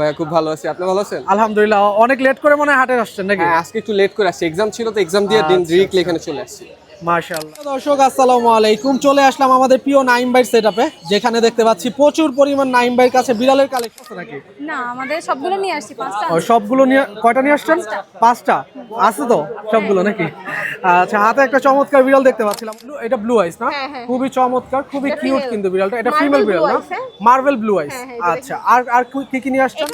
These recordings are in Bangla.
ভাইয়া খুব ভালো আছি। আপনি ভালো আছেন? আলহামদুলিল্লাহ অনেক লেট করে মনে হয় হাটে আসছেন নাকি? হ্যাঁ আজকে একটু লেট করে আসছি। এক্সাম ছিল তো এক্সাম দিয়ে দিন আচ্ছা, ডিরেক্টলি এখানে চলে আসছি। মাশাআল্লাহ। দর্শক আসসালামু আলাইকুম। চলে আসলাম আমাদের প্রিয় নাইম বাইর সেটআপে যেখানে দেখতে পাচ্ছি প্রচুর পরিমাণ নাইম বাইর কাছে বিড়ালের কালেকশন আছে নাকি? না আমাদের সবগুলো নিয়ে আসছি পাঁচটা ও, সবগুলো নিয়ে কয়টা নিয়ে আসছেন? পাঁচটা। আছে তো সবগুলো নাকি? আচ্ছা হাতে একটা চমৎকার বিড়াল দেখতে পাচ্ছিলাম। এটা ব্লু আইস না? হ্যাঁ, হ্যাঁ। খুবই চমৎকার খুবই কিউট কিন্তু বিড়ালটা। এটা ফিমেল বিড়াল না? মার্বেল ব্লু আইস হ্যাঁ, হ্যাঁ, আচ্ছা আর আর কি- কি কি নিয়ে আসছেন?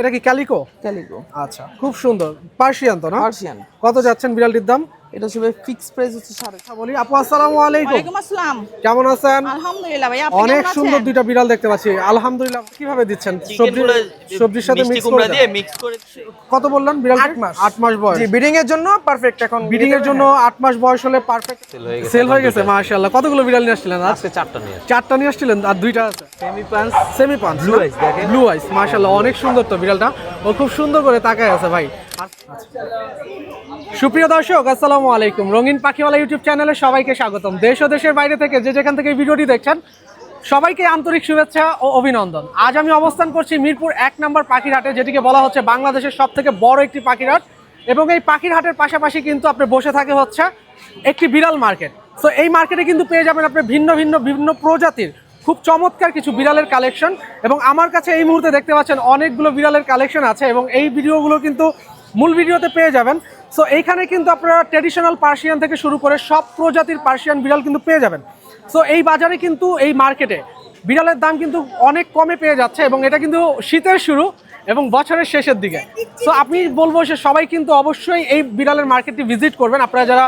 এটা কি ক্যালিকো ক্যালিকো আচ্ছা খুব সুন্দর। পার্সিয়ান তো না? পার্সিয়ান কত যাচ্ছেন বিড়ালটির দাম? এটা সবে ফিক্স প্রাইস হচ্ছে সাড়ে বলি আপু আসসালামু আলাইকুম। ওয়ালাইকুম আসসালাম। কেমন আছেন? আলহামদুলিল্লাহ ভাই আপনি অনেক সুন্দর দুইটা বিড়াল দেখতে পাচ্ছি। আলহামদুলিল্লাহ কীভাবে দিচ্ছেন? সবজি সবজির সাথে মিক্স করে দিয়ে মিক্স করে কত বললেন বিড়াল আট মাস। আট মাস বয়স। জি বিডিং এর জন্য পারফেক্ট এখন। বিডিং এর জন্য আট মাস বয়স হলে পারফেক্ট সেল হয়ে গেছে। মাশাআল্লাহ। কতগুলো বিড়াল নিয়ে আসছিলেন আজকে চারটা নিয়ে চারটা নিয়ে আসছিলেন আর দুইটা আছে? সেমি পাঁচ সেমি পাঁচ ব্লু আইস দেখেন। ব্লু আইস মাশাআল্লাহ অনেক সুন্দর তো বিড়ালটা। ও খুব সুন্দর করে তাকায় আছে ভাই। আচ্ছা। সুপ্রিয় দর্শক আসসালামু আলাইকুম। রঙিন পাখিওয়ালা ইউটিউব চ্যানেলে সবাইকে স্বাগতম। দেশ ও দেশের বাইরে থেকে যে যেখান থেকে ভিডিওটি দেখছেন, সবাইকে আন্তরিক শুভেচ্ছা ও অভিনন্দন। আজ আমি অবস্থান করছি মিরপুর এক নম্বর পাখির হাটে যেটিকে বলা হচ্ছে বাংলাদেশের সব থেকে বড় একটি পাখির হাট এবং এই পাখির হাটের পাশাপাশি কিন্তু আপনি বসে থাকে হচ্ছে একটি বিড়াল মার্কেট। তো এই মার্কেটে কিন্তু পেয়ে যাবেন আপনি ভিন্ন ভিন্ন বিভিন্ন প্রজাতির খুব চমৎকার কিছু বিড়ালের কালেকশন। এবং আমার কাছে এই মুহূর্তে দেখতে পাচ্ছেন অনেকগুলো বিড়ালের কালেকশন আছে এবং এই ভিডিওগুলো কিন্তু মূল ভিডিওতে পেয়ে যাবেন। সো এইখানে কিন্তু আপনারা ট্রেডিশনাল পার্সিয়ান থেকে শুরু করে সব প্রজাতির পার্সিয়ান বিড়াল কিন্তু পেয়ে যাবেন। সো এই বাজারে কিন্তু, এই মার্কেটে বিড়ালের দাম কিন্তু অনেক কমে পেয়ে যাচ্ছে এবং এটা কিন্তু শীতের শুরু এবং বছরের শেষের দিকে। সো আপনি বলব যে সবাই কিন্তু অবশ্যই এই বিড়ালের মার্কেটটি ভিজিট করবেন। আপনারা যারা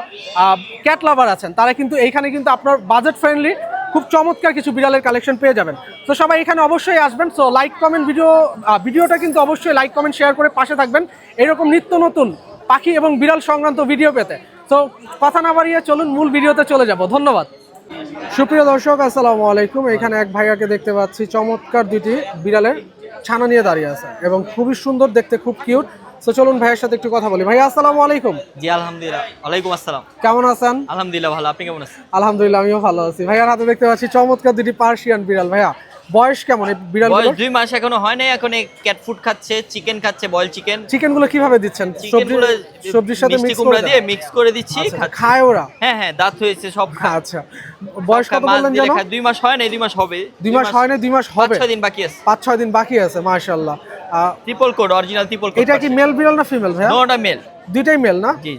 ক্যাট লাভার আছেন, তারা কিন্তু এইখানে কিন্তু আপনার বাজেট ফ্রেন্ডলি খুব চমৎকার কিছু বিড়ালের কালেকশন পেয়ে যাবেন। তো সবাই এখানে অবশ্যই আসবেন। সো লাইক কমেন্ট ভিডিও ভিডিওটা কিন্তু অবশ্যই লাইক কমেন্ট শেয়ার করে পাশে থাকবেন। এরকম নিত্য নতুন পাখি এবং বিড়াল সংক্রান্ত ভিডিও পেতে। তো কথা না বাড়িয়ে চলুন মূল ভিডিওতে চলে যাব। ধন্যবাদ। সুপ্রিয় দর্শক আসসালামু আলাইকুম। এখানে এক ভাইয়াকে দেখতে পাচ্ছি। চমৎকার দুটি বিড়ালের ছানা নিয়ে দাঁড়িয়ে আছে এবং খুবই সুন্দর দেখতে খুব কিউট তো চলুন ভাইয়ের সাথে একটু কথা বলি। ভাইয়া আসসালামু আলাইকুম। জি আলহামদুলিল্লাহ। ওয়ালাইকুম আসসালাম। কেমন আছেন? আলহামদুলিল্লাহ ভালো। আপনি কেমন আছেন? আলহামদুলিল্লাহ আমিও ভালো আছি। ভাইয়ার হাতে দেখতে পাচ্ছি চমৎকার দুটি পার্সিয়ান বিড়াল। ভাইয়া বয়স কেমন? বিড়াল দুই মাস এখনও হয় নাই এখন ক্যাট ফুড খাচ্ছে চিকেন খাচ্ছে বয়েল চিকেন চিকেনগুলো কীভাবে দিচ্ছেন? সবজি সবজির সাথে মিক্স করে দিয়ে মিক্স করে দিচ্ছি আচ্ছা, খায় ওরা? হ্যাঁ হ্যাঁ দাঁত হয়েছে সব। আচ্ছা বয়স কত বললেন জানো দুই মাস হয় নাই দুই মাস হবে। দুই মাস হয় না দুই মাস হবে। ছয় দিন বাকি আছে। পাঁচ ছয় দিন বাকি আছে মাশাআল্লাহ। Triple coat original triple coat এটা কি মেল বিড়াল না ফিমেল ভাইয়া? নোটা মেল দুইটাই মেল না? জি।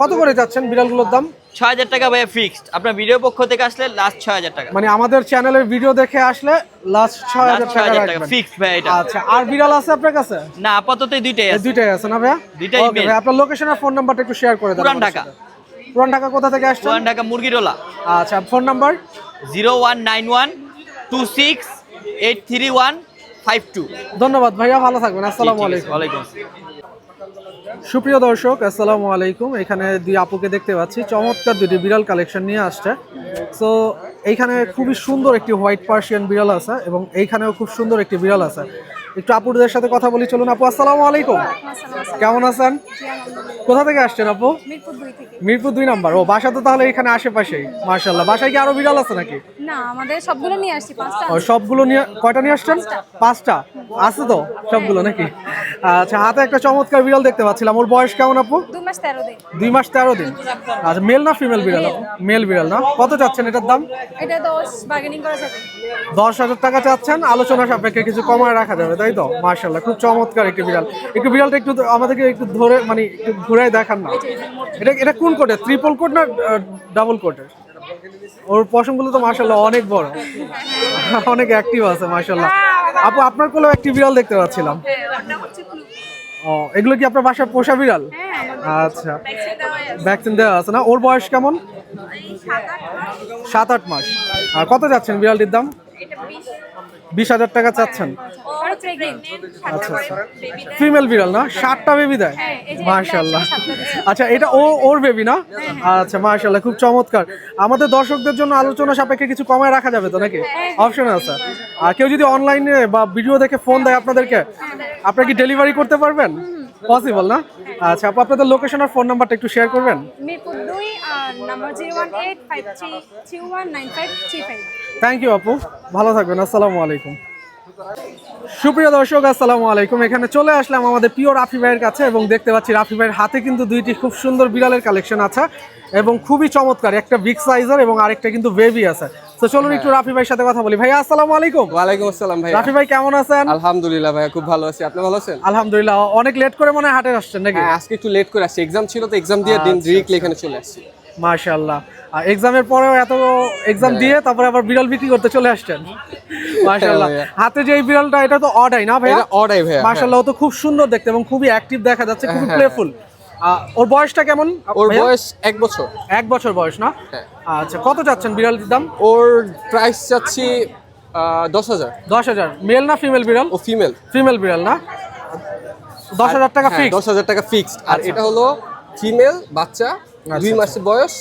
কত করে যাচ্ছেন বিড়ালগুলোর দাম? ছয় হাজার টাকা ভাইয়া ফিক্সড আপনার ভিডিও পক্ষ থেকে আসলে লাস্ট ছয় হাজার টাকা। মানে আমাদের চ্যানেলের ভিডিও দেখে আসলে লাস্ট ছয় হাজার টাকা ফিক্সড ভাই এটা। আচ্ছা আর বিড়াল আছে আপনার কাছে? না আপাতত দুইটাই আছে। দুইটাই আছে না ভাইয়া? দুইটাই ভাই আপনার লোকেশন আর ফোন নাম্বারটা একটু শেয়ার করে দেন পুরান ঢাকা। পুরান ঢাকা কোথা থেকে আসছেন? পুরান ঢাকা মুরগিরোলা। আচ্ছা phone number zero one nine one two six eight three one five two. ধন্যবাদ ভাইয়া ভালো থাকবেন। আসসালামু আলাইকুম। ওয়ালাইকুম সুপ্রিয় দর্শক, আসসালামু আলাইকুম। এখানে দুই আপুকে দেখতে পাচ্ছি। চমৎকার দুটি বিড়াল কালেকশন নিয়ে আসছে। সো এইখানে খুবই সুন্দর একটি হোয়াইট পার্সিয়ান বিড়াল আছে এবং এইখানেও খুব সুন্দর একটি বিড়াল আছে। একটু আপুদের সাথে কথা বলি চলুন আপু আসসালামু আলাইকুম। কেমন আছেন? কোথা থেকে আসছেন আপু? মিরপুর দুই নাম্বার। ও বাসা তো তাহলে এখানে আশেপাশেই মার্শাল্লাহ বাসায় কি আরও বিড়াল আছে নাকি? না আমাদের সবগুলো নিয়ে আসছি পাঁচটা ও সবগুলো নিয়ে কয়টা নিয়ে আসছেন? পাঁচটা। আছে তো সবগুলো নাকি? আচ্ছা হাতে একটা চমৎকার বিড়াল দেখতে পাচ্ছিলাম। ওর বয়স কেমন আপু? দুই মাস তেরো দিন। দুই মাস তেরো দিন। আচ্ছা মেল না ফিমেল বিড়াল? মেল। বিড়াল না? কত চাচ্ছেন এটার দাম? এটা দশ বার্গেনিং করা যাবে। দশ হাজার টাকা চাচ্ছেন। আলোচনা সাপেক্ষে কিছু কমায় রাখা যাবে তাই তো? মার্শাল্লাহ খুব চমৎকার একটি বিড়াল। একটু বিড়ালটা একটু আমাদেরকে একটু ধরে মানে একটু ঘুরাই দেখান না। এটা এটা কোন কোটে ত্রিপল কোট না ডাবল কোটের ওর পশমগুলো তো মার্শাল্লাহ অনেক বড়। অনেক অ্যাক্টিভ আছে মার্শাল্লাহ আপু আপনার কোলেও একটি বিড়াল দেখতে পাচ্ছিলাম। ও এগুলো কি আপনার বাসায় পোষা বিড়াল? আচ্ছা। ভ্যাকসিন দেওয়া আছে না? ওর বয়স কেমন? সাত আট মাস। আর কত যাচ্ছেন বিড়ালটির দাম? বিশ হাজার টাকা চাচ্ছেন। ফিমেল বিড়াল না? সাতটা বেবি দেয়? হ্যাঁ, মার্শাল্লাহ। আচ্ছা এটা ও ওর বেবি না? আচ্ছা মার্শাল্লাহ খুব চমৎকার। আমাদের দর্শকদের জন্য আলোচনা সাপেক্ষে কিছু কমায় রাখা যাবে তো নাকি? অপশন আছে। আর কেউ যদি অনলাইনে বা ভিডিও দেখে ফোন দেয় আপনাদেরকে আপনারা কি ডেলিভারি করতে পারবেন? পসিবল না? আচ্ছা আপু আপনাদের লোকেশন আর ফোন নাম্বারটা একটু শেয়ার করবেন? মিরপুর আর নাম্বার থ্যাংক ইউ আপু। ভালো থাকবেন আসসালামু আলাইকুম। সুপ্রিয় দর্শক আসসালামু আলাইকুম। এখানে চলে আসলাম আমাদের প্রিয় রাফি ভাইয়ের কাছে এবং দেখতে পাচ্ছি রাফি ভাইয়ের হাতে কিন্তু দুইটি খুব সুন্দর বিড়ালের কালেকশন আছে এবং খুবই চমৎকার একটা বিগ সাইজার এবং আরেকটা কিন্তু বেবি আছে। তো চলুন একটু রাফি ভাইয়ের সাথে কথা বলি। ভাইয়া আসসালামু আলাইকুম। ওয়ালাইকুম আসসালাম ভাই রাফি ভাই কেমন আছেন? আলহামদুলিল্লাহ ভাইয়া খুব ভালো আছি। আপনি ভালো আছেন? আলহামদুলিল্লাহ। অনেক লেট করে মনে হয় হাটে আসছেন নাকি? হ্যাঁ আজকে একটু লেট করে আসছি। এক্সাম ছিল তো এক্সাম দিয়ে দিন ডিরেক্টলি এখানে চলে আসছি। মাশাআল্লাহ। এক্সামের পরেও এত এক্সাম দিয়ে তারপরে আবার বিড়াল বিক্রি করতে চলে আসছেন। মাশাআল্লাহ। ভাইয়া। হাতে যে এই বিড়ালটা এটা তো অডাই না ভাইয়া? এটা অডাই ভাইয়া মাশাআল্লাহ ও তো খুব সুন্দর দেখতে এবং খুবই অ্যাক্টিভ দেখা যাচ্ছে খুবই হ্যাঁ, প্লেফুল ওর বয়সটা কেমন ওর বয়স এক বছর। এক বছর বয়স না? হ্যাঁ। আচ্ছা কত চাচ্ছেন বিড়ালটির দাম? ওর প্রাইস চাচ্ছি দশ হাজার। দশ হাজার। মেল না ফিমেল বিড়াল? ও ফিমেল ফিমেল বিড়াল না? দশ হাজার টাকা ফিক্স হ্যাঁ, দশ হাজার টাকা ফিক্সড আর আচ্ছা। এটা হলো ফিমেল বাচ্চা দুই মাসের বয়স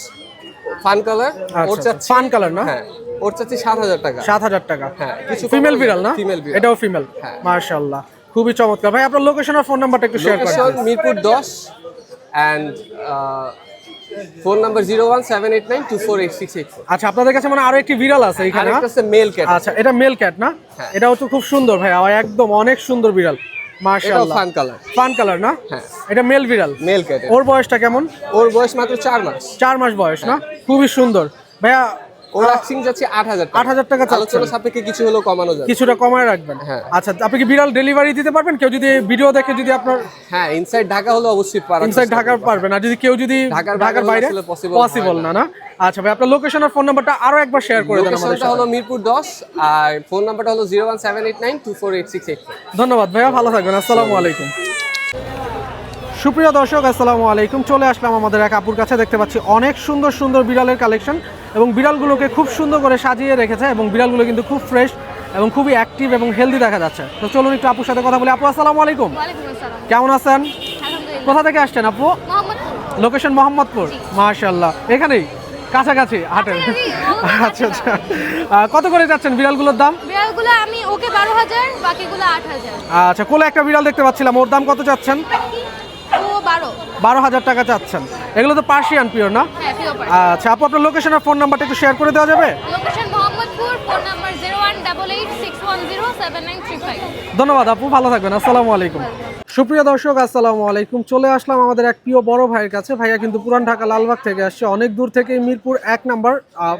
ফান কালার ওর আচ্ছা, চাচ্ছি ফান কালার না? হ্যাঁ ওর চাচ্ছি সাত হাজার টাকা। সাত হাজার টাকা। হ্যাঁ, কিছু ফিমেল বিড়াল না? Female বিড়াল। এটাও ফিমেল হ্যাঁ। মার্শাল্লাহ খুবই চমৎকার। ভাই আপনার লোকেশন আর ফোন নাম্বারটা একটু শেয়ার করেন। মিরপুর দশ and phone number zero one seven eight nine two four eight six eight আচ্ছা আপনাদের কাছে মানে আরও একটি বিড়াল আছে এখানে মেল ক্যাট আচ্ছা এটা মেল ক্যাট না? হ্যাঁ। এটাও তো খুব সুন্দর ভাই একদম অনেক সুন্দর বিড়াল ফান কালার। ফান কালার না? হ্যাঁ। এটা মেল বিড়াল? মেল ক্যাট ওর বয়সটা কেমন? ওর বয়স মাত্র মাস। চার মাস বয়স না? খুবই সুন্দর। ভাইয়া ওর ভ্যাকসিন যাচ্ছে আট হাজার 8,000 টাকা চাচ্ছেন। আলোচনা সাপেক্ষে কিছু হলেও কমানো যাবে। কিছুটা কমায় রাখবেন। হ্যাঁ। আচ্ছা আপনি কি বিড়াল ডেলিভারি দিতে পারবেন? কেউ যদি ভিডিও দেখে যদি আপনার হ্যাঁ ইনসাইড ঢাকা হলে অবশ্যই পারা ইনসাইড ঢাকা পারবেন। আর যদি কেউ যদি ঢাকার ঢাকার বাইরে পসিবল না। না আচ্ছা ভাই আপনার লোকেশন আর ফোন নাম্বারটা আরও একবার শেয়ার করে দেন আমাদের হলো মিরপুর দশ আর ফোন নাম্বারটা হলো zero one seven eight nine two four eight six eight four ধন্যবাদ ভাইয়া ভালো থাকবেন। আসসালামু আলাইকুম। সুপ্রিয় দর্শক আসসালামু আলাইকুম। চলে আসলাম আমাদের এক আপুর কাছে। দেখতে পাচ্ছি অনেক সুন্দর সুন্দর বিড়ালের কালেকশন এবং বিড়ালগুলোকে খুব সুন্দর করে সাজিয়ে রেখেছে এবং বিড়ালগুলো কিন্তু খুব ফ্রেশ এবং খুবই অ্যাক্টিভ এবং হেলদি দেখা যাচ্ছে। তো চলুন একটু আপুর সাথে কথা বলি। আপু আসসালামু আলাইকুম। কেমন আছেন? কোথা থেকে আসছেন আপু? লোকেশন মোহাম্মদপুর। মাশাল্লাহ এখানেই? কাছাকাছি হাটের? আচ্ছা আচ্ছা। কত করে যাচ্ছেন বিড়ালগুলোর দাম? বিড়ালগুলো আমি ওকে বারো হাজার বাকিগুলো আট হাজার। আচ্ছা কোলে একটা বিড়াল দেখতে পাচ্ছিলাম। ওর দাম কত চাচ্ছেন ও বারো হাজার টাকা চাচ্ছেন। এগুলো তো পার্সিয়ান পিওর না? হ্যাঁ আচ্ছা আপু আপনার লোকেশন আর ফোন নাম্বারটা একটু শেয়ার করে দেওয়া যাবে? ধন্যবাদ আপু ভালো থাকবেন আসসালামু আলাইকুম। সুপ্রিয় দর্শক আসসালামু আলাইকুম। চলে আসলাম আমাদের এক প্রিয় বড় ভাইয়ের কাছে। ভাইয়া কিন্তু পুরান ঢাকা লালবাগ থেকে আসছে। অনেক দূর থেকে মিরপুর এক নাম্বার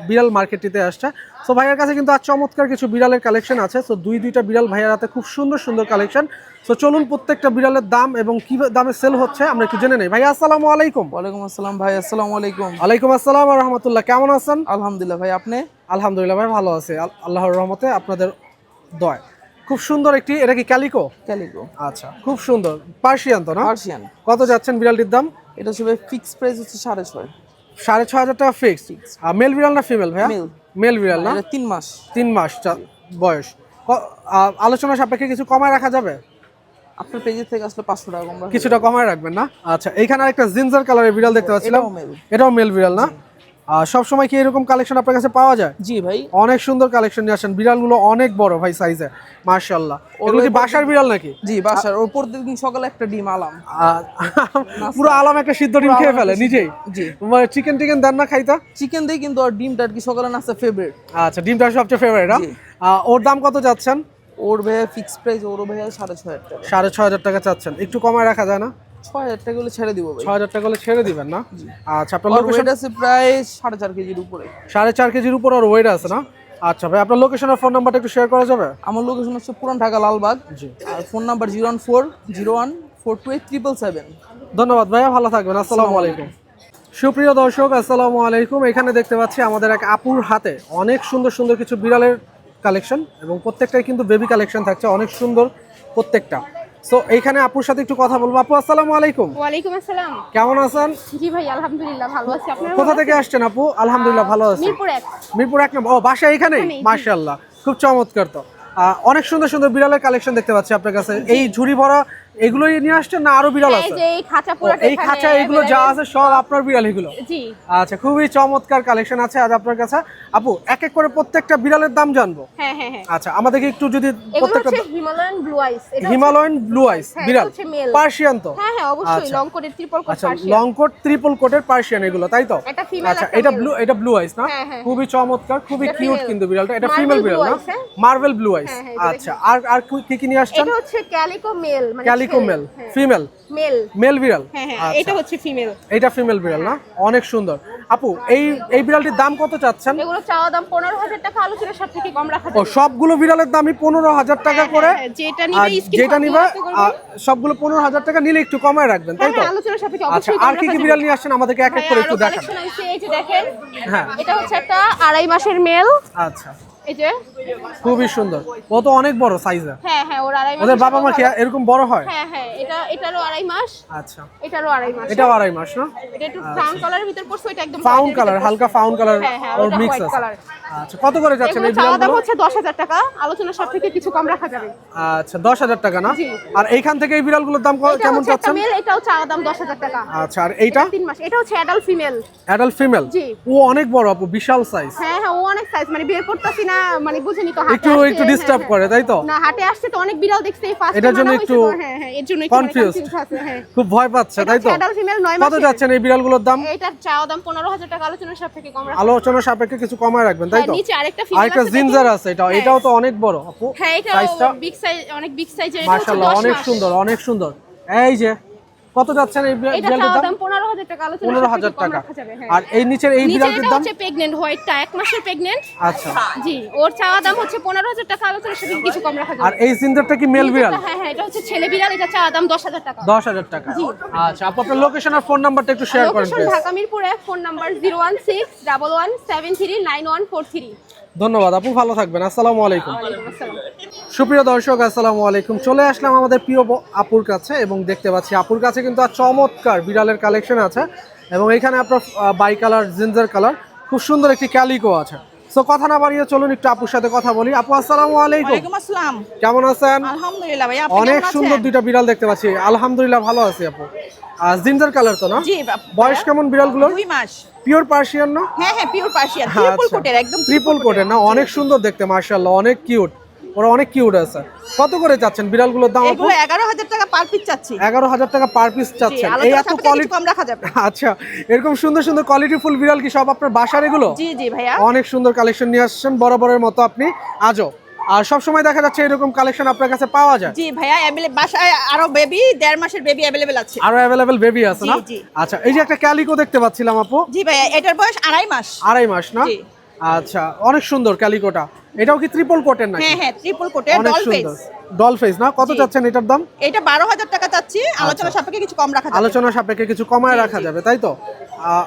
বিড়াল মার্কেটটিতে আসছে। তো ভাইয়ার কাছে কিন্তু আজ চমৎকার কিছু বিড়ালের কালেকশন আছে। তো দুই দুইটা বিড়াল ভাইয়ার হাতে খুব সুন্দর সুন্দর কালেকশন তো চলুন প্রত্যেকটা বিড়ালের দাম এবং কি দামে সেল হচ্ছে আমরা একটু জেনে নেই। ভাইয়া আসসালামু আলাইকুম। ওয়ালাইকুম আসসালাম ভাই আসসালামু আলাইকুম। আলাইকুম আসসালাম রহমতুল্লাহ। কেমন আছেন? আলহামদুলিল্লাহ ভাই আপনি? আলহামদুলিল্লাহ ভাই ভালো আছে। আল্লাহর রহমতে আপনাদের দয়। খুব সুন্দর একটি এটা কি ক্যালিকো? ক্যালিকো। আচ্ছা খুব সুন্দর। পার্সিয়ান তো না? পার্সিয়ান। কত যাচ্ছেন বিড়ালটির দাম? এটা হচ্ছে ফিক্স প্রাইস হচ্ছে সাড়ে ছয়। সাড়ে ছ হাজার টাকা ফিক্স আর মেল বিড়াল না ফিমেল ভাইয়া. মেল বিড়াল না? এটা তিন মাস। তিন মাস বয়স। আলোচনা সাপেক্ষে কিছু কমায় রাখা যাবে? আপনার পেজের থেকে আসলে পাঁচশো টাকা কম। কিছুটা কমায় রাখবেন না? আচ্ছা এইখানে একটা জিঞ্জার কালারের বিড়াল দেখতে পাচ্ছিলাম। এটাও মেল বিড়াল না? সব সময় কি এরকম কালেকশন আপনার কাছে পাওয়া যায়? জি ভাই। অনেক সুন্দর কালেকশন নিয়ে আসেন। বিড়ালগুলো অনেক বড় ভাই সাইজে মার্শাল্লাহ ওগুলো কি বাসার বিড়াল নাকি? জি বাসার। ওর প্রত্যেকদিন সকালে একটা ডিম আলাম। পুরো আলাম একটা সিদ্ধ ডিম খেয়ে ফেলে নিজেই? জি। চিকেন টিকেন দেন না খাইতা? চিকেন দিয়ে কিন্তু আর ডিমটা আর কি সকালে নাস্তা ফেভারিট আচ্ছা ডিমটা সবচেয়ে ফেভারিট জি। ওর দাম কত যাচ্ছেন ওর ভাইয়া ফিক্স প্রাইস ওর ভাইয়া সাড়ে ছয় হাজার টাকা। সাড়ে ছ হাজার টাকা চাচ্ছেন। একটু কমায় রাখা যায় না? ছয় হাজার টাকা হলে ছেড়ে দিব ভাই। ছ হাজার টাকা হলে ছেড়ে দিবেন না? আচ্ছা আপনার লোকেশন আছে প্রায় সাড়ে চার কেজির উপরে। সাড়ে চার কেজির উপর আর ওয়েট আছে না? আচ্ছা ভাই আপনার লোকেশন আর ফোন নাম্বারটা একটু শেয়ার করা যাবে? আমার লোকেশন হচ্ছে পুরান ঢাকা লালবাগ। জি। আর phone number zero one four zero one four two eight triple seven ধন্যবাদ ভাইয়া ভালো থাকবেন। আসসালামু আলাইকুম। সুপ্রিয় দর্শক আসসালামু আলাইকুম। এখানে দেখতে পাচ্ছি আমাদের এক আপুর হাতে অনেক সুন্দর সুন্দর কিছু বিড়ালের কালেকশন এবং প্রত্যেকটাই কিন্তু বেবি কালেকশন থাকছে অনেক সুন্দর প্রত্যেকটা। সো এইখানে আপুর সাথে একটু কথা বলব। আপু আসসালামু আলাইকুম। ওয়ালাইকুম আসসালাম। কেমন আছেন? জি ভাই আলহামদুলিল্লাহ ভালো আছি। আপনি কোথা থেকে আসছেন আপু? আলহামদুলিল্লাহ ভালো আছি। মিরপুর এক। মিরপুর এক ও বাসা এখানে? মাশাআল্লাহ খুব চমৎকার তো। অনেক সুন্দর সুন্দর বিড়ালের কালেকশন দেখতে পাচ্ছি আপনার কাছে। এই ঝুড়ি ভরা এগুলোই নিয়ে আসছেন না আরও বিড়াল আছে? এই খাঁচা পুরোটা এই খাঁচা এগুলো যা আছে। সব আপনার বিড়াল এগুলো জি। আচ্ছা খুবই চমৎকার কালেকশন আছে আজ আপনার কাছে। আপু এক এক করে প্রত্যেকটা বিড়ালের দাম জানব? হ্যাঁ হ্যাঁ হ্যাঁ। আচ্ছা আমাদেরকে একটু যদি এগুলো প্রত্যেকটা Himalayan blue ice Himalayan blue ice হ্যাঁ, বিড়াল? এটা। পার্সিয়ান তো? হ্যাঁ হ্যাঁ অবশ্যই। লং কোটের ট্রিপল কোট আচ্ছা লং কোট ট্রিপল কোটের পার্সিয়ান এগুলো তাই তো? একটা female, আচ্ছা এটা ব্লু এটা ব্লু আইস না? হ্যাঁ, হ্যাঁ, খুবই চমৎকার খুবই কিউট কিন্তু বিড়ালটা এটা ফিমেল বিড়াল না? হ্যাঁ? মার্বেল ব্লু আইস হ্যাঁ, হ্যাঁ, আচ্ছা আর আর কি- কি কি নিয়ে আসছেন? এটা হচ্ছে ক্যালিকো মেল মানে মেল ফিমেল মেল মেল বিড়াল হ্যাঁ হ্যাঁ। এটা হচ্ছে ফিমেল এটা ফিমেল বিড়াল না? অনেক সুন্দর। আপু এই এই বিড়ালটির দাম কত চাচ্ছেন? এগুলো চাওয়া দাম পনেরো হাজার টাকা আলোচনার সব থেকে কম রাখা ও সবগুলো বিড়ালের দামই পনেরো হাজার টাকা হ্যাঁ, করে? হ্যাঁ, যেটা আর নিবে যেটা নিবে সবগুলো পনেরো হাজার টাকা নিলে একটু কমায় রাখবেন তাই তো? আলোচনার সাপেক্ষে আচ্ছা অবশ্যই আর কি কি বিড়াল নিয়ে আসছেন? আমাদেরকে এক এক করে একটু দেখান। এই যে দেখেন হ্যাঁ। এটা হচ্ছে একটা আড়াই মাসের মেল আচ্ছা। এই যে? খুবই সুন্দর। ও তো অনেক বড় সাইজে হ্যাঁ হ্যাঁ ওর আড়াই মাস ওদের বাবা মা কি এরকম বড় হয়? হ্যাঁ হ্যাঁ এটা এটারও আড়াই মাস। আচ্ছা। এটারও আড়াই মাস। এটাও আড়াই মাস না? এটা একটু ব্রাউন কালারের ভিতর পড়ছে এটা একদম ফাউন কালার হালকা ফাউন কালার হ্যাঁ, হ্যাঁ, ওর মিক্স আছে। আচ্ছা কত করে যাচ্ছেন এই দাম হচ্ছে দশ হাজার টাকা আলোচনা সব থেকে কিছু কম রাখা যাবে। আচ্ছা দশ হাজার টাকা না? আর এইখান থেকে এই বিড়ালগুলোর দাম কেমন চাচ্ছেন? মেল এটাও চাওয়া দাম দশ হাজার টাকা। আচ্ছা আর এইটা? তিন মাস এটা হচ্ছে অ্যাডাল্ট ফিমেল অ্যাডাল্ট ফিমেল জি। ও অনেক বড় আপু বিশাল সাইজ হ্যাঁ হ্যাঁ ও অনেক সাইজ মানে বের করতেছি না মানে বুঝিনি তো হাটে একটু একটু হ্যাঁ, ডিস্টার্ব হ্যাঁ। করে তাই তো? না হাটে আসছে তো অনেক বিড়াল দেখছে এই ফার্স্ট এটার জন্য একটু হ্যাঁ হ্যাঁ এর জন্য কনফিউজ হ্যাঁ। খুব ভয় পাচ্ছে তাই তো? হচ্ছে adult female, নয় কত। যাচ্ছেন এই বিড়ালগুলোর দাম? এটার চাওয়া দাম পনেরো হাজার টাকা আলোচনার থেকে কম রাখা আলোচনা সাপেক্ষে কিছু কমায় রাখবেন তাই হ্যাঁ, তো? নিচে আরেকটা female আরেকটা জিঞ্জার আছে এটা হ্যাঁ। এটাও তো অনেক বড়। আপু হ্যাঁ এটা বিগ সাইজ অনেক বিগ সাইজের এটা মাশাআল্লাহ অনেক সুন্দর অনেক সুন্দর। এই যে কত যাচ্ছেন এই বিড়ালটির দাম? 15000 টাকা আলোচনা 15000 টাকা। হ্যাঁ। আর এই নিচের এই বিড়ালটির দাম হচ্ছে প্রেগন্যান্ট হোয়াইটটা এক মাসের প্রেগন্যান্ট আচ্ছা। জি ওর চাওয়া দাম হচ্ছে 15000 টাকা আলোচনা সাথে কিছু কম রাখা যাবে। আর এই জিঞ্জারটা কি মেল বিড়াল? হ্যাঁ হ্যাঁ এটা হচ্ছে ছেলে বিড়াল এটা চাওয়া দাম 10000 টাকা। 10000 টাকা। আচ্ছা আপু আপনার লোকেশন আর ফোন নাম্বারটা একটু শেয়ার করেন প্লিজ ঢাকা মিরপুর এক ফোন নাম্বার 01611739143 ধন্যবাদ আপু ভালো থাকবেন আসসালামু আলাইকুম। সুপ্রিয় দর্শক আসসালামু আলাইকুম। চলে আসলাম আমাদের প্রিয় আপুর কাছে এবং দেখতে পাচ্ছি আপুর কাছে কিন্তু আর চমৎকার বিড়ালের কালেকশন আছে এবং এখানে আপনার বাই কালার জিঞ্জার কালার খুব সুন্দর একটি ক্যালিকো আছে। সো কথা না বাড়িয়ে চলুন একটু আপুর সাথে কথা বলি। আপু আসসালামু আলাইকুম। ওয়ালাইকুম আসসালাম। কেমন আছেন? আলহামদুলিল্লাহ ভাই আপনি অনেক সুন্দর দুইটা বিড়াল দেখতে পাচ্ছি। আলহামদুলিল্লাহ ভালো আছি আপু। আর জিঞ্জার কালার তো না? জি বয়স কেমন বিড়ালগুলো? দুই মাস। পিওর পার্সিয়ান না? হ্যাঁ হ্যাঁ পিওর পার্সিয়ান ট্রিপল। কোটের একদম ট্রিপল কোটের না? অনেক সুন্দর দেখতে মাশাআল্লাহ অনেক কিউট ওরা অনেক কিউট আছে। কত করে চাচ্ছেন? বিড়ালগুলোর দাম এগুলো এগারো হাজার টাকা পার পিস চাচ্ছি। এগারো হাজার টাকা পার পিস চাচ্ছেন। এই এত কোয়ালিটি কম রাখা যাবে। আচ্ছা এরকম সুন্দর সুন্দর কোয়ালিটি ফুল বিড়াল কি সব আপনার বাসার এগুলো? জি জি ভাইয়া। অনেক সুন্দর কালেকশন নিয়ে আসছেন বরাবরের মতো আপনি। আজও। আর সব সময় দেখা যাচ্ছে এরকম কালেকশন আপনার কাছে পাওয়া যায়। জি ভাইয়া অ্যাভেলেবল বাসায় আরও বেবি দেড় মাসের বেবি অ্যাভেলেবেল আছে। আরও অ্যাভেলেবেল বেবি আছে না? জি, জি। আচ্ছা এই যে একটা ক্যালিকো দেখতে পাচ্ছিলাম আপু। জি ভাইয়া এটার বয়স আড়াই মাস। আড়াই মাস না। আচ্ছা অনেক সুন্দর ক্যালিকোটা এটাও কি ট্রিপল কোটের নাকি? হ্যাঁ হ্যাঁ ট্রিপল কোটের ডল ফেস ডল ফেস না? কত চাচ্ছেন এটার দাম? এটা বারো হাজার টাকা চাচ্ছি আলোচনা সাপেক্ষে কিছু কম রাখা যাবে। আলোচনা সাপেক্ষে কিছু কমায় রাখা যাবে তাই তো?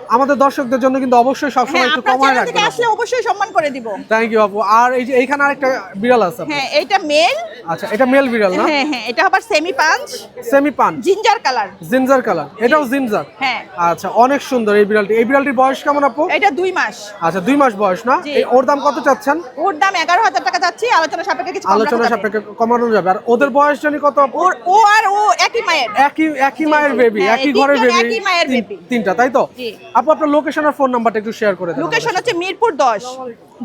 আমাদের দর্শকদের জন্য কিন্তু অবশ্যই সবসময় হ্যাঁ একটু কমায় চ্যানেল থেকে আসলে অবশ্যই সম্মান করে দিব। থ্যাংক ইউ আপু। আর এই যে এইখানে আরেকটা বিড়াল আছে হ্যাঁ এটা মেল আচ্ছা এটা মেল বিড়াল না? হ্যাঁ হ্যাঁ এটা আবার semi punch semi punch ginger colour ginger colour এটাও জিঞ্জার হ্যাঁ। আচ্ছা অনেক সুন্দর এই বিড়ালটি। এই বিড়ালটির বয়স কেমন আপু? এটা দুই মাস। আচ্ছা দুই মাস বয়স না? এই- ওর দাম কত চাচ্ছেন? ওর দাম এগারো হাজার টাকা চাচ্ছি আলোচনা সাপেক্ষে কিছু আলোচনা। সাপেক্ষে কমানো যাবে। আর ওদের বয়স জানি কত আপু? ও আর ও একই মায়ের। একই একই মায়ের বেবি হ্যাঁ, একই ঘরের বেবি একই মায়ের baby। তিনটা তাই তো। আপু আপনার লোকেশন আর ফোন নাম্বারটা একটু শেয়ার করে দেন লোকেশন হচ্ছে মিরপুর দশ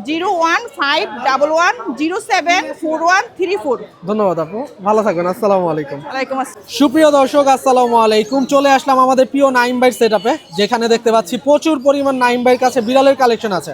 zero one five double one zero seven four one three four. ধন্যবাদ আপু ভালো থাকবেন আসসালামু আলাইকুম। আসসালাম। সুপ্রিয় দর্শক আসসালামু আলাইকুম। চলে আসলাম আমাদের প্রিয় নাইম বাইর সেট যেখানে দেখতে পাচ্ছি প্রচুর পরিমাণ নাইম বাইর কাছে বিড়ালের কালেকশন আছে।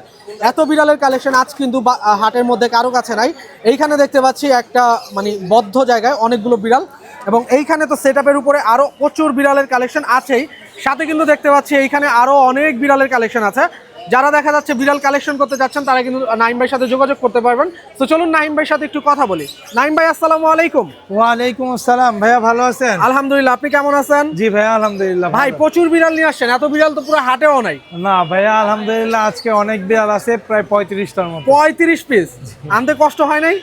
এত বিড়ালের কালেকশন আজ কিন্তু হাটের মধ্যে কারও কাছে নাই। এইখানে দেখতে পাচ্ছি একটা মানে বদ্ধ জায়গায় অনেকগুলো বিড়াল। এবং এইখানে তো সেট উপরে আরও প্রচুর বিড়ালের কালেকশন আছেই। সাথে কিন্তু দেখতে পাচ্ছি এইখানে আরও অনেক বিড়ালের কালেকশন আছে। যারা দেখা যাচ্ছে বিড়াল কালেকশন করতে যাচ্ছেন তারা কিন্তু নাইম ভাইয়ের সাথে যোগাযোগ করতে পারবেন। তো চলুন নাইম ভাইয়ের সাথে একটু কথা বলি। নাইম ভাই আসসালামু আলাইকুম। ওয়ালাইকুম আসসালাম। ভাইয়া ভালো আছেন? আলহামদুলিল্লাহ আপনি কেমন আছেন? জি ভাইয়া আলহামদুলিল্লাহ ভাই প্রচুর বিড়াল নিয়ে আসছেন এত বিড়াল তো পুরো হাটেও নাই। না ভাইয়া আলহামদুলিল্লাহ আজকে অনেক বিড়াল আছে প্রায় পঁয়ত্রিশটার মতো। পঁয়ত্রিশ পিস আনতে কষ্ট হয় নাই?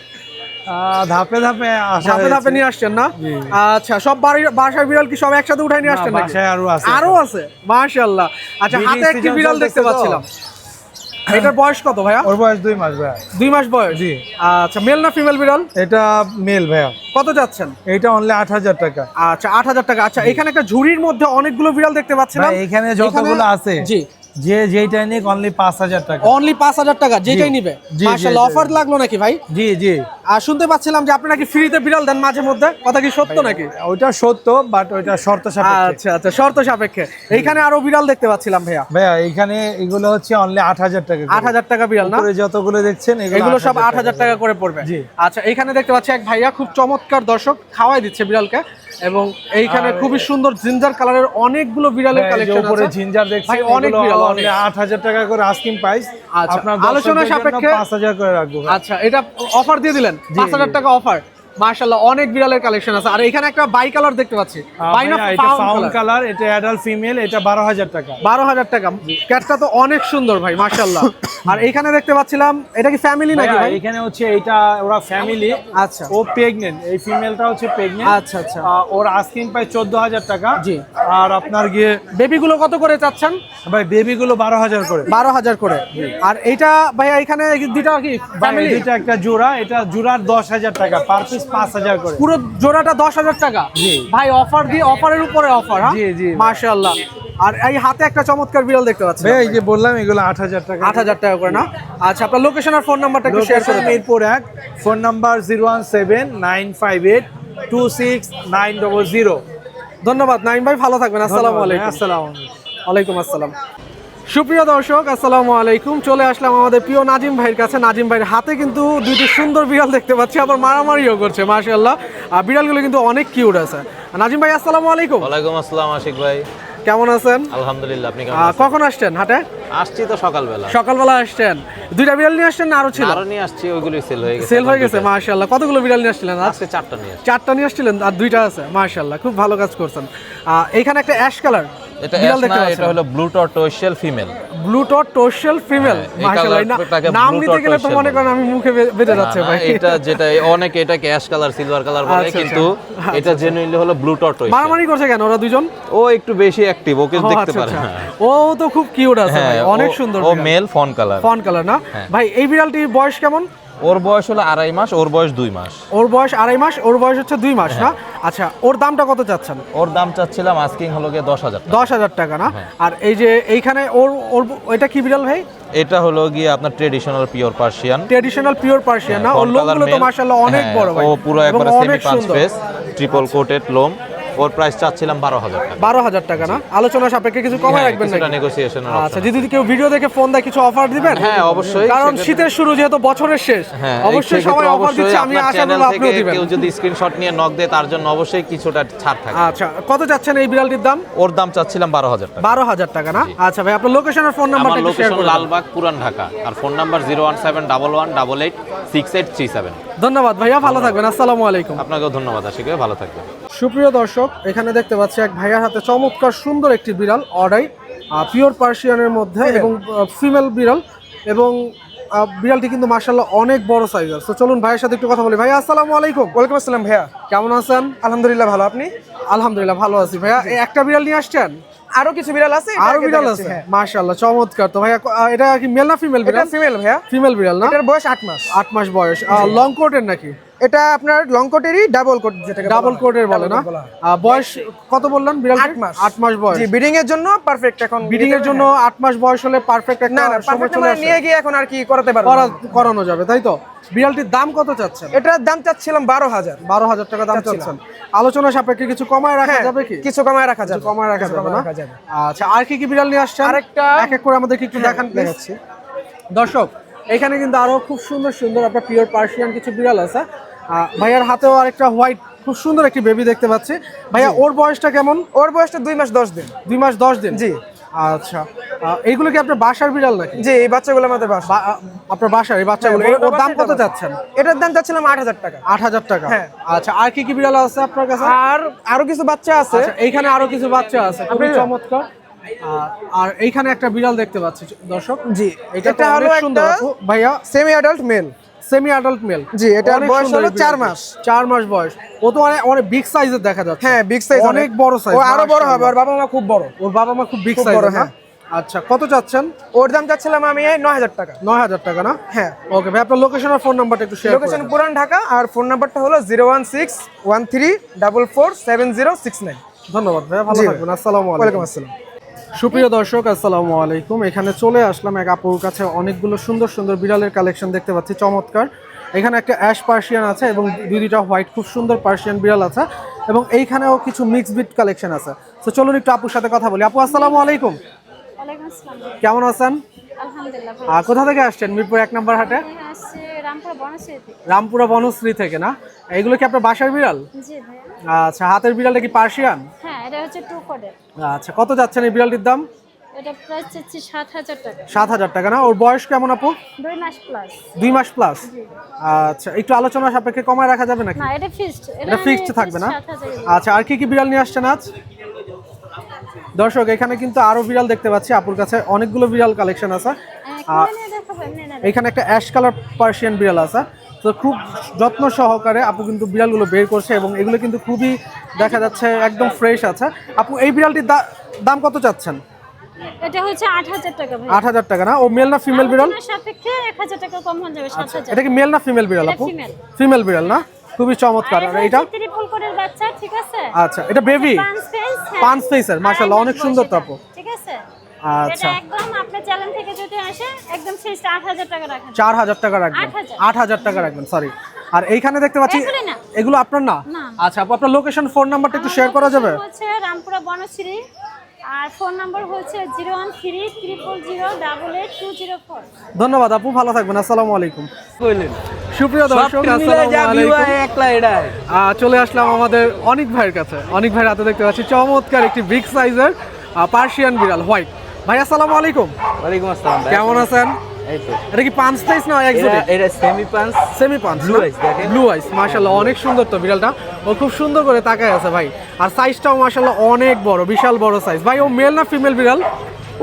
ধাপে ধাপে ধাপে ধাপে নিয়ে আসছেন না? আচ্ছা সব বাড়ির বাসার বিড়াল কি সব একসাথে উঠাই নিয়ে আসছেন নাকি? আরও আছে। আরও আছে? মাশাআল্লাহ। আচ্ছা হাতে একটি বিড়াল দেখতে পাচ্ছিলাম। এটার বয়স কত ভাইয়া? ওর বয়স দুই মাস ভাইয়া। দুই মাস বয়স? জি। আচ্ছা মেল না ফিমেল বিড়াল? এটা মেল ভাইয়া। কত যাচ্ছেন? এটা অনলি আট হাজার টাকা। আচ্ছা আট হাজার টাকা। আচ্ছা এখানে একটা ঝুড়ির মধ্যে অনেকগুলো বিড়াল দেখতে পাচ্ছিলাম। এখানে যতগুলো আছে। জি। যে যেইটা নিক অনলি পাঁচ হাজার টাকা। অনলি পাঁচ হাজার টাকা যেটাই নিবে। মাশাআল্লাহ। অফার লাগল নাকি ভাই? জি জি। আর শুনতে পাচ্ছিলাম যে আপনি নাকি ফ্রিতে বিড়াল দেন মাঝে মধ্যে। কথা কি সত্য নাকি? ওইটা সত্য বাট ওইটা শর্ত সাপেক্ষে। আচ্ছা আচ্ছা শর্ত সাপেক্ষে। এইখানে আরও বিড়াল দেখতে পাচ্ছিলাম ভাইয়া। ভাইয়া এখানে এগুলো হচ্ছে অনলি আট হাজার টাকা আট হাজার টাকা বিড়াল না? যতগুলো দেখছেন এগুলো সব আট হাজার টাকা করে। পড়বে। আচ্ছা এখানে দেখতে পাচ্ছি এক ভাইয়া খুব চমৎকার দর্শক খাওয়াই দিচ্ছে বিড়ালকে। এবং এইখানে খুবই সুন্দর জিঞ্জার কালারের অনেকগুলো বিড়ালের কালেকশন উপরে জিঞ্জার দেখছেন ভাই, অনেক বিড়াল, অনেক। আট হাজার টাকা করে আস্কিং প্রাইস আচ্ছা, আপনার আলোচনা সাপেক্ষে- করে রাখব আচ্ছা এটা অফার দিয়ে দিলেন? পাঁচ হাজার টাকা অফার মার্শাল্লাহ অনেক বিড়ালের কালেকশন আছে। আর এখানে একটা বাই কালার দেখতে পাচ্ছি। বাই না এটা কালার এটা অ্যাডাল্ট ফিমেল এটা বারো হাজার টাকা। বারো হাজার টাকা। ক্যাটটা তো অনেক সুন্দর ভাই আর এখানে দেখতে পাচ্ছিলাম এটা কি ফ্যামিলি নাকি ভাই? এখানে হচ্ছে এইটা ওরা ফ্যামিলি আচ্ছা। ও এই ফিমেলটা হচ্ছে আচ্ছা আচ্ছা। ওর আস্কিং চোদ্দ হাজার টাকা। জি। আর আপনার গিয়ে বেবিগুলো কত করে চাচ্ছেন? ভাই বেবি গুলো বারো হাজার করে। বারো হাজার করে। আর এইটা ভাইয়া এখানে কি ফ্যামিলি এটা একটা জোড়া এটা জোড়ার দশ হাজার টাকা পার পিস করে। পুরো জোড়াটা টাকা। ভাই অফার দিয়ে অফারের উপরে অফার হ্যাঁ? জি, জি। মার্শাল্লাহ আর এই হাতে একটা চমৎকার বিড়াল দেখতে পাচ্ছি। ভাই এই যে বললাম এগুলো আট হাজার টাকা। আট হাজার টাকা করে না? আচ্ছা আপনার লোকেশন আর ফোন নাম্বারটা একটু শেয়ার করে মিরপুর এক phone number zero one seven nine five eight two six nine double zero ধন্যবাদ নাইম ভাই ভালো থাকবেন। আসসালামু আলাইকুম। আসসালাম। সুপ্রিয় দর্শক আসসালামু আলাইকুম। চলে আসলাম আমাদের প্রিয় নাজিম ভাইয়ের কাছে। নাজিম ভাইয়ের হাতে কিন্তু দুইটি সুন্দর বিড়াল দেখতে পাচ্ছি আবার মারামারিও করছে মাশাআল্লাহ। আর বিড়ালগুলো কিন্তু অনেক কিউট আছে। নাজিম ভাই আসসালামু আলাইকুম। ওয়ালাইকুম আসসালাম আশিক ভাই। কেমন আছেন? আলহামদুলিল্লাহ আপনি কেমন আছেন? কখন আসছেন হাটে? আসছি তো সকালবেলা। সকালবেলা আসছেন। দুইটা বিড়াল নিয়ে আসছেন না আরও ছিল? আরও নিয়ে আসছি ওইগুলি সেল হয়ে গেছে। সেল হয়ে গেছে। মাশাআল্লাহ। কতগুলো বিড়াল নিয়ে আসছিলেন আজ? আজকে চারটা নিয়ে চারটা নিয়ে আসছিলেন আর দুইটা আছে মাশাআল্লাহ। খুব ভালো কাজ করছেন। এখানে একটা অ্যাশ কালার এটা হলো ব্লু ফিমেল টোশাল ফিমেল হ্যাঁ, এই মাশাআল্লাহ না কালারটাকে নাম নিতে গেলে তো মনে করেন আমি মুখে বেঁধে যাচ্ছে ভাই। এটা যেটা অনেকে এটাকে অ্যাশ কালার সিলভার কালার বলে আচ্ছা, কিন্তু আচ্ছা। এটা জেনুইনলি হলো ব্লু মারামারি করছে কেন ওরা দুজন? ও একটু বেশি অ্যাক্টিভ ওকে দেখতে আচ্ছা, পারে। ও তো খুব কিউট আছে ভাই হ্যাঁ অনেক সুন্দর ও male fawn colour fawn colour না? হ্যাঁ। ভাই এই বিড়ালটির বয়স কেমন? ওর বয়স হলো আড়াই মাস ওর বয়স দুই মাস। ওর বয়স আড়াই মাস ওর বয়স হচ্ছে দুই মাস না? আচ্ছা ওর দামটা কত চাচ্ছেন? ওর দাম চাচ্ছিলাম আস্কিং হলো গিয়ে দশ হাজার দশ হাজার টাকা না? হ্যাঁ। আর এই যে এইখানে ওর ওর এটা কি বিড়াল ভাই? এটা হলো গিয়ে আপনার traditional pure Persian traditional pure Persian না? ওর লোমগুলো তো মাশাআল্লাহ অনেক বড় ভাই। হ্যাঁ, ও পুরো একবারে সেমি পাঁচ ফেস ট্রিপল কোটেড লোম ওর প্রাইস চাচ্ছিলাম বারো হাজার টাকা। বারো হাজার টাকা না? আলোচনা সাপেক্ষে কিছু কমায় হ্যাঁ, রাখবেন negotiation এর আচ্ছা যদি কেউ ভিডিও দেখে ফোন দেয় কিছু অফার দিবেন? হ্যাঁ, অবশ্যই। কারণ শীতের শুরু যেহেতু বছরের শেষ হ্যাঁ অবশ্যই সবাই অফার দিচ্ছে আমি আশা করব আপনিও দিবেন। কেউ যদি স্ক্রিনশট নিয়ে নক দেয় তার জন্য অবশ্যই কিছুটা ছাড় থাকে। আচ্ছা কত যাচ্ছেন এই বিড়ালটির দাম? ওর দাম চাচ্ছিলাম বারো হাজার টাকা। বারো হাজার টাকা না? আচ্ছা ভাই আপনার লোকেশন আর ফোন শেয়ার লোকেশন করে লালবাগ পুরান ঢাকা। আর phone number zero one seven double one double eight six eight three seven ধন্যবাদ ভাইয়া ভালো থাকবেন। আসসালামু আলাইকুম। আপনাকেও ধন্যবাদ আশিক ভালো থাকবেন। সুপ্রিয় দর্শক এখানে দেখতে পাচ্ছি এক ভাইয়ার হাতে চমৎকার সুন্দর একটি বিড়াল অডাই পিওর পার্সিয়ানের মধ্যে এবং ফিমেল বিড়াল এবং বিড়ালটি কিন্তু মার্শাল্লাহ অনেক বড় সাইজের। তো চলুন ভাইয়ের সাথে একটু কথা বলি। ভাইয়া আসসালামু আলাইকুম। ওয়েলকাম আসসালাম ভাইয়া। কেমন আছেন? আলহামদুলিল্লাহ ভালো। আপনি? আলহামদুলিল্লাহ ভালো আছি। ভাইয়া এই একটা বিড়াল নিয়ে আসছেন? আরও কিছু বিড়াল আছে? আরও বিড়াল আছে। মাশাআল্লাহ চমৎকার। তো ভাইয়া এটা কি মেল না ফিমেল বিড়াল? ফিমেল ভাইয়া। ফিমেল বিড়াল না? এটার বয়স আট মাস। আট মাস বয়স। লং কোটের নাকি? এটা আপনার লং কোটেরই ডাবল কোট বলা ডাবল হয়। কোটের বলে না? হয়। বয়স কত বললেন বিড়াল আট মাস। আট মাস বয়স। জি ব্রিডিং এর জন্য পারফেক্ট এখন ব্রিডিং এর জন্য আট মাস বয়স হলে পারফেক্ট একটা না না পারফেক্ট চলে নিয়ে গিয়ে এখন আর কি করাতে পারব করানো যাবে তাই তো? বিড়ালটির দাম কত চাচ্ছেন? এটার দাম চাচ্ছিলাম বারো হাজার। বারো হাজার টাকা দাম চাচ্ছেন। আলোচনা সাপেক্ষে কিছু কমায় রাখা হ্যাঁ যাবে কি? কিছু কমায় রাখা যাবে। কমায় রাখা যাবে না? আচ্ছা আর কি কি বিড়াল নিয়ে আসছেন? আরেকটা- এক এক করে আমাদেরকে একটু দেখান। দেখাচ্ছি। দর্শক এখানে কিন্তু আরও খুব সুন্দর সুন্দর আপনার পিওর পার্সিয়ান কিছু বিড়াল আছে। ভাইয়ার হাতেও আরেকটা হোয়াইট খুব সুন্দর একটি বেবি দেখতে পাচ্ছি। ভাইয়া ওর বয়সটা কেমন? ওর বয়সটা দুই মাস দশ দিন। দুই মাস দশ দিন? জি। আচ্ছা। এইগুলো কি আপনার বাসার বিড়াল নাকি? জি এই বাচ্চাগুলো আমাদের বাসা। আপনার বাসার এই বাচ্চাগুলো। হ্যাঁ, ওর দাম কত চাচ্ছেন? এটার দাম চাচ্ছিলাম আট হাজার টাকা। আট হাজার টাকা। হ্যাঁ। আচ্ছা আর কি কি বিড়াল আছে আপনার কাছে? আর আরও কিছু বাচ্চা আছে। আচ্ছা এইখানে আরও কিছু বাচ্চা আছে। খুবই চমৎকার। আর এইখানে একটা বিড়াল দেখতে পাচ্ছি দর্শক। জি। এটা হলো সুন্দর। একটা ভাইয়া? Semi adult male semi adult male জি, এটার বয়স হলো চার মাস। চার মাস বয়স। ও তো অনেক অনেক বিগ সাইজের দেখা যাচ্ছে। হ্যাঁ বিগ সাইজ অনেক বড় সাইজ ও আরও বড় হবে। ওর বাবা মা খুব বড়। ওর বাবা মা খুব বিগ খুব সাইজ বড়, হ্যাঁ। আচ্ছা কত চাচ্ছেন? ওর দাম চাচ্ছিলাম আমি নয় হাজার টাকা। নয় হাজার টাকা না? হ্যাঁ। ওকে ভাই আপনার লোকেশন আর ফোন নাম্বারটা একটু শেয়ার লোকেশন পুরান ঢাকা আর ফোন নাম্বারটা হলো zero one six one three double four seven zero six nine ধন্যবাদ ভাই ভালো থাকবেন। আসসালামু ওয়ালাইকুম আলাইকুম আসসালাম। সুপ্রিয় দর্শক আসসালামু আলাইকুম। এখানে চলে আসলাম এক আপুর কাছে অনেকগুলো সুন্দর সুন্দর বিড়ালের কালেকশন দেখতে পাচ্ছি চমৎকার। এখানে একটা অ্যাশ পার্সিয়ান আছে এবং দুই দুইটা হোয়াইট খুব সুন্দর পার্সিয়ান বিড়াল আছে এবং এইখানেও কিছু মিক্স বিট কালেকশন আছে। তো চলুন একটু আপুর সাথে কথা বলি। আপু আসসালামু আলাইকুম। কেমন আছেন? কোথা থেকে আসছেন? মিরপুর এক নম্বর হাটে? রামপুর বনশ্রী থেকে না? এইগুলো কি আপনার বাসার বিড়াল? জি ভাইয়া। আচ্ছা হাতের বিড়ালটা কি পার্সিয়ান? হ্যাঁ এটা হচ্ছে টু কোডের আচ্ছা কত যাচ্ছেন এই বিড়ালটির দাম? এটা প্রাইস সাত হাজার টাকা। সাত হাজার টাকা না? ওর বয়স কেমন আপু? দুই মাস প্লাস দুই মাস প্লাস আচ্ছা একটু আলোচনা সাপেক্ষে কমায় রাখা যাবে নাকি? না এটা ফিক্সড এটা ফিক্সড থাকবে না? আচ্ছা আর কি কি বিড়াল নিয়ে আসছেন আজ? দর্শক এখানে কিন্তু আরও বিড়াল দেখতে পাচ্ছি আপুর কাছে। অনেকগুলো বিড়াল কালেকশন আছে। দেখাবো এখানে একটা অ্যাশ কালার পার্সিয়ান বিড়াল আছে। তো খুব যত্ন সহকারে আপু কিন্তু বিড়ালগুলো বের করছে এবং এগুলো কিন্তু খুবই দেখা যাচ্ছে একদম ফ্রেশ আছে। আপু এই বিড়ালটির দাম কত চাচ্ছেন? এটা হচ্ছে টাকা ভাই। না? ও মেল না ফিমেল বিড়াল? সাপেক্ষে এক হাজার টাকা কম হয়ে যাবে সাত হাজার। এটা কি মেল না ফিমেল বিড়াল আপু? ফিমেল বিড়াল না? খুবই চমৎকার। আর এটা ত্রিপল কোডের বাচ্চা ঠিক আছে? আচ্ছা এটা বেবি পাঁচ ফেস পাঁচ ফেসের মাশাআল্লাহ অনেক সুন্দর তো আপু। ঠিক আছে? আচ্ছা। একদম আপনার চ্যানেল থেকে যদি আসে একদম ফিক্সড আট হাজার টাকা রাখেন চার হাজার টাকা রাখবেন। 8,000 আট হাজার টাকা রাখবেন সরি আর এইখানে দেখতে পাচ্ছি এগুলো আপনার না। আচ্ছা আপু আপনার লোকেশন ফোন নাম্বারটা একটু শেয়ার করা যাবে? হচ্ছে রামপুরা বনশ্রী আর ফোন নাম্বার হচ্ছে ধন্যবাদ আপু ভালো থাকবেন আসসালামু আলাইকুম। সুপ্রিয় দর্শক চলে আসলাম আমাদের অনিক ভাইয়ের কাছে। অনিক ভাইয়ের হাতে দেখতে পাচ্ছি চমৎকার একটি বিগ সাইজের পার্সিয়ান বিড়াল হোয়াইট ভাই আসসালামু আলাইকুম। ওয়ালাইকুম আসসালাম ভাই। কেমন আছেন? এই তো। এটা কি পাঁচ সাইজ না এক্সোটিক এটা সেমি পাঁচ সেমি পাঁচ ব্লু আইস দেখেন। ব্লু আইস মাশাআল্লাহ অনেক সুন্দর তো বিড়ালটা। ও খুব সুন্দর করে তাকায় আছে ভাই। আর সাইজটাও মাশাআল্লাহ অনেক বড় বিশাল বড় সাইজ ভাই ও মেল না ফিমেল বিড়াল?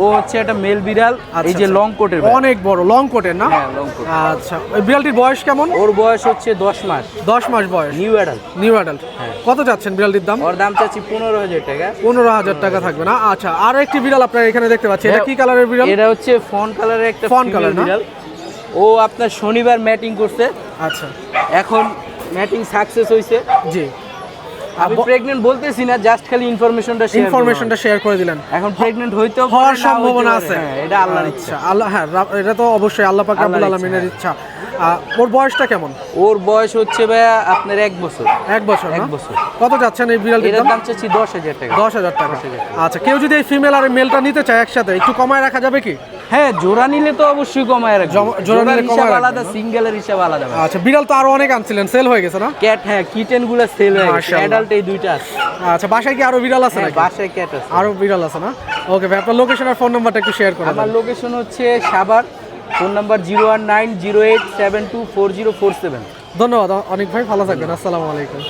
ও হচ্ছে একটা মেল বিড়াল আচ্ছা, এই যে আচ্ছা। লং কোটের অনেক বড় লং কোটের না? হ্যাঁ, long coat। আচ্ছা ওই বিড়ালটির বয়স কেমন? ওর বয়স হচ্ছে দশ মাস। দশ মাস বয়স। নিউ অ্যাডাল্ট নিউ অ্যাডাল্ট কত যাচ্ছেন বিড়ালটির দাম? ওর দাম চাচ্ছি পনেরো হাজার টাকা। পনেরো হাজার টাকা থাকবে না? আচ্ছা আর একটি বিড়াল আপনার এখানে দেখতে পাচ্ছি। এটা কি কালারের বিড়াল? এটা হচ্ছে ফন কালারের একটা ফন কালার বিড়াল। ও আপনার শনিবার ম্যাটিং করছে। আচ্ছা। এখন ম্যাটিং সাকসেস হয়েছে জি। আমি প্রেগনেন্ট বলতেছি না জাস্ট খালি ইনফরমেশনটা ইনফরমেশনটা শেয়ার করে দিলেন। এখন প্রেগনেন্ট হইতেও হওয়ার সম্ভাবনা আছে। হ্যাঁ, এটা আল্লাহর ইচ্ছা। আচ্ছা আল্লাহ হ্যাঁ এটা তো অবশ্যই আল্লাহ পাক রাব্বুল আলামিনের ইচ্ছা, ইচ্ছা। ওর বয়সটা কেমন? ওর বয়স হচ্ছে ভাইয়া আপনার এক বছর। এক বছর এক বছর। কত যাচ্ছেন এই বিড়ালটির দাম? দাম চাচ্ছি দশ হাজার টাকা। দশ হাজার টাকা। আচ্ছা কেউ যদি এই ফিমেল আর মেলটা নিতে চায় একসাথে একটু কমায় রাখা যাবে কি? হ্যাঁ জোড়া নিলে তো অবশ্যই কমায় রাখবে। জোড়া নিলে হিসাব আলাদা সিঙ্গেলের হিসাব আলাদা আচ্ছা বিড়াল তো আরও অনেক আনছিলেন সেল হয়ে গেছে না? ক্যাট হ্যাঁ কিটেনগুলো সেল হয়ে গেছে। অ্যাডাল্ট এই দুইটা আছে। আচ্ছা বাসায় কি আরও বিড়াল আছে হ্যাঁ, নাকি? বাসায় ক্যাট আছে। আরও বিড়াল আছে না? ওকে ভাই আপনার লোকেশন আর ফোন নাম্বারটা একটু শেয়ার করে আমার লোকেশন হচ্ছে Savar phone number zero one nine zero eight seven two four zero four seven ধন্যবাদ অনেক ভাই ভালো থাকবেন আসসালামু আলাইকুম।